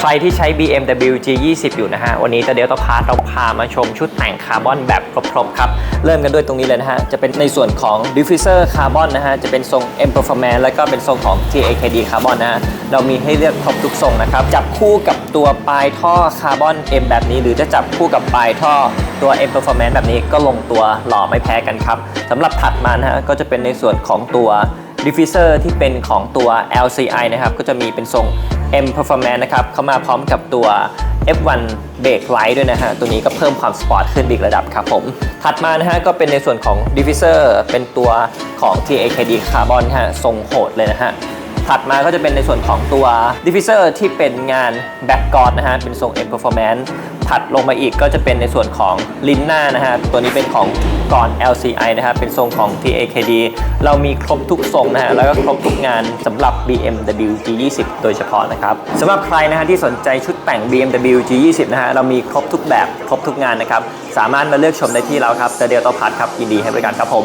ใครที่ใช้ BMW G20 อยู่นะฮะ วันนี้จะเดลต้าพาเราพามาชมชุดแต่งคาร์บอนแบบครบๆครับ เริ่มกันด้วยตรงนี้เลยนะฮะ จะเป็นในส่วนของ Diffuser Carbon นนะฮะ จะเป็นทรง M Performance แล้วก็เป็นทรงของ TAKD Carbon นะฮะ เรามีให้เลือกครบทุกทรงนะครับ จับคู่กับตัวปลายท่อคาร์บอน M แบบนี้ หรือจะจับคู่กับปลายท่อตัว M Performance แบบนี้ก็ลงตัวหล่อไม่แพ้กันครับสำหรับถัดมานะฮะก็จะเป็นในส่วนของตัว Diffuser ที่เป็นของตัว LCI นะครับ ก็จะมีเป็นทรง M Performance นะครับ เข้ามาพร้อมกับตัว F1 Brake Light ด้วยนะฮะ ตัวนี้ก็เพิ่มความสปอร์ตขึ้นอีกระดับครับผม ถัดมานะฮะ ก็เป็นในส่วนของ Diffuser เป็นตัวของ TAKD Carbon ฮะ ทรงโหดเลยนะฮะ ถัดมาก็จะเป็นในส่วนของตัว Diffuser ที่เป็นงาน Back g u a r d นะฮะ เป็นทรง M Performance ถัดลงมาอีกก็จะเป็นในส่วนของลิ้นหน้านะฮะ ตัวนี้เป็นของก่อน LCI นะฮะเป็นทรงของ TAKD เรามีครบทุกทรงนะฮะ แล้วก็ครบทุกงานสำหรับ BMW G20 โดยเฉพาะนะครับสำหรับใครนะฮะที่สนใจชุดแต่ง BMW G20 นะฮะ เรามีครบทุกแบบ ครบทุกงานนะครับ สามารถมาเลือกชมได้ที่เราครับ The Delta Part ครับยินดีให้บริการครับผม